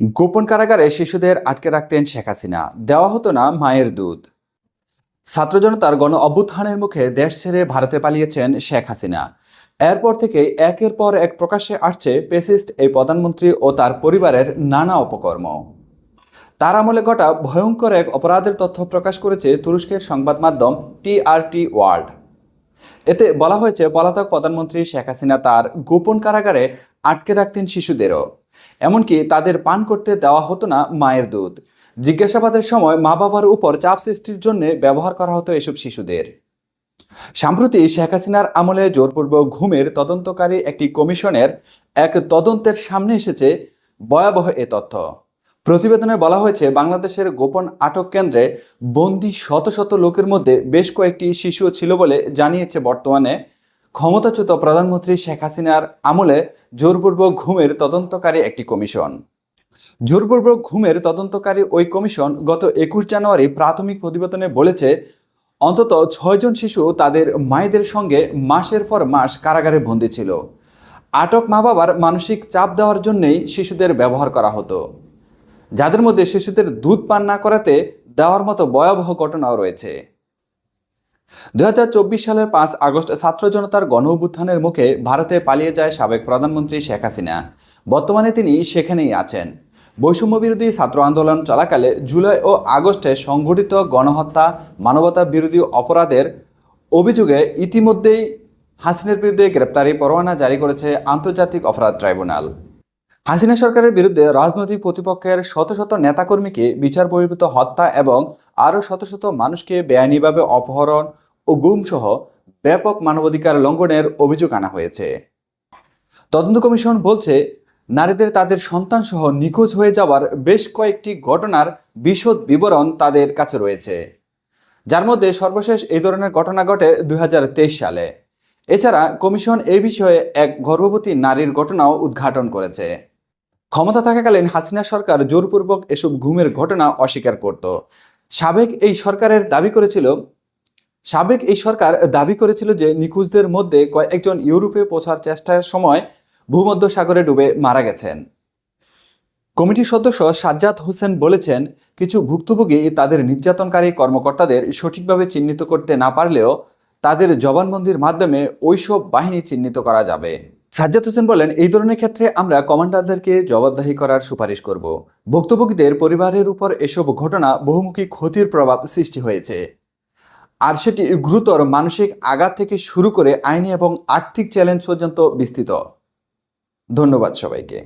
গোপন কারাগারে শিশুদের আটকে রাখতেন শেখ হাসিনা। দেওয়া হতো না মায়ের দুধ। ছাত্র জনতার গণ অভ্যুত্থানের মুখে দেশ ছেড়ে ভারতে পালিয়েছেন শেখ হাসিনা। এরপর থেকে একের পর এক প্রকাশ্যে আসছে পেসিস্ট এই প্রধানমন্ত্রী ও তার পরিবারের নানা অপকর্ম তার আমলে ঘটা ভয়ঙ্কর এক অপরাধের তথ্য প্রকাশ করেছে তুরস্কের সংবাদ মাধ্যম টিআরটি ওয়ার্ল্ড। এতে বলা হয়েছে, পলাতক প্রধানমন্ত্রী শেখ হাসিনা তার গোপন কারাগারে আটকে রাখতেন শিশুদেরও। এমনকি তাদের পান করতে দেওয়া হতো না মায়ের দুধ। জিজ্ঞাসাবাদের সময় মা বাবার উপর চাপ সৃষ্টির জন্য ব্যবহার করা হতো এসব শিশুদের। সম্প্রতি শেখ হাসিনার আমলে জোরপূর্বক ঘুমের তদন্তকারী একটি কমিশনের এক তদন্তের সামনে এসেছে ভয়াবহ এ তথ্য। প্রতিবেদনে বলা হয়েছে, বাংলাদেশের গোপন আটক কেন্দ্রে বন্দি শত শত লোকের মধ্যে বেশ কয়েকটি শিশুও ছিল বলে জানিয়েছে বর্তমানে ক্ষমতাচ্যুত প্রধানমন্ত্রী শেখ হাসিনার আমলে জোরপূর্বক ঘুমের তদন্তকারী একটি কমিশন। জোরপূর্বক ঘুমের তদন্তকারী ওই কমিশন গত একুশ জানুয়ারি প্রাথমিক প্রতিবেদনে বলেছে, অন্তত ছয়জন শিশু তাদের মায়েদের সঙ্গে মাসের পর মাস কারাগারে বন্দী ছিল। আটক মা বাবার মানসিক চাপ দেওয়ার জন্যই শিশুদের ব্যবহার করা হতো। যাদের মধ্যে শিশুদের দুধ পান না করাতে দেওয়ার মতো ভয়াবহ ঘটনাও রয়েছে। দু হাজার চব্বিশ সালের পাঁচ আগস্ট ছাত্র জনতার গণ অভ্যুত্থানের মুখে ভারতে পালিয়ে যায় সাবেক প্রধানমন্ত্রী শেখ হাসিনা। বর্তমানে তিনি সেখানেই আছেন। বৈষম্য বিরোধী ছাত্র আন্দোলন চলাকালে জুলাই ও আগস্টে সংঘটিত গণহত্যা, মানবতা বিরোধী অপরাধের অভিযোগে ইতিমধ্যেই হাসিনের বিরুদ্ধে গ্রেপ্তারি পরোয়ানা জারি করেছে আন্তর্জাতিক অপরাধ ট্রাইব্যুনাল। হাসিনা সরকারের বিরুদ্ধে রাজনৈতিক প্রতিপক্ষের শত শত নেতাকর্মীকে বিচার বহির্ভূত হত্যা এবং আরও শত শত মানুষকে বেআইনিভাবে অপহরণ ও গুমসহ ব্যাপক মানবাধিকার লঙ্ঘনের অভিযোগ আনা হয়েছে। তদন্ত কমিশন বলছে, নারীদের তাদের সন্তান সহ নিখোঁজ হয়ে যাওয়ার বেশ কয়েকটি ঘটনার বিশদ বিবরণ তাদের কাছে রয়েছে। যার মধ্যে সর্বশেষ এই ধরনের ঘটনা ঘটে দুই হাজার তেইশ সালে। এছাড়া কমিশন এই বিষয়ে এক গর্ভবতী নারীর ঘটনাও উদ্ঘাটন করেছে। ক্ষমতা থাকাকালীন হাসিনা সরকার জোরপূর্বক এসব ঘুমের ঘটনা অস্বীকার করত। সাবেক এই সরকারের দাবি করেছিল, সাবেক এই সরকার দাবি করেছিল যে নিখোঁজদের মধ্যে কয়েকজন ইউরোপে পৌঁছার চেষ্টার সময় ভূমধ্য সাগরে ডুবে মারা গেছেন। কমিটির সদস্য সাজ্জাদ হোসেন বলেছেন, কিছু ভুক্তভোগী তাদের নির্যাতনকারী কর্মকর্তাদের সঠিকভাবে চিহ্নিত করতে না পারলেও তাদের জবানবন্দির মাধ্যমে ওইসব বাহিনী চিহ্নিত করা যাবে। সাজ্জাদ হোসেন বলেন, এই ধরনের ক্ষেত্রে আমরা কমান্ডারদেরকে জবাবদাহি করার সুপারিশ করব। ভুক্তভোগীদের পরিবারের উপর এসব ঘটনা বহুমুখী ক্ষতির প্রভাব সৃষ্টি হয়েছে। আর সেটি গুরুতর মানসিক আঘাত থেকে শুরু করে আইনি এবং আর্থিক চ্যালেঞ্জ পর্যন্ত বিস্তৃত। ধন্যবাদ সবাইকে।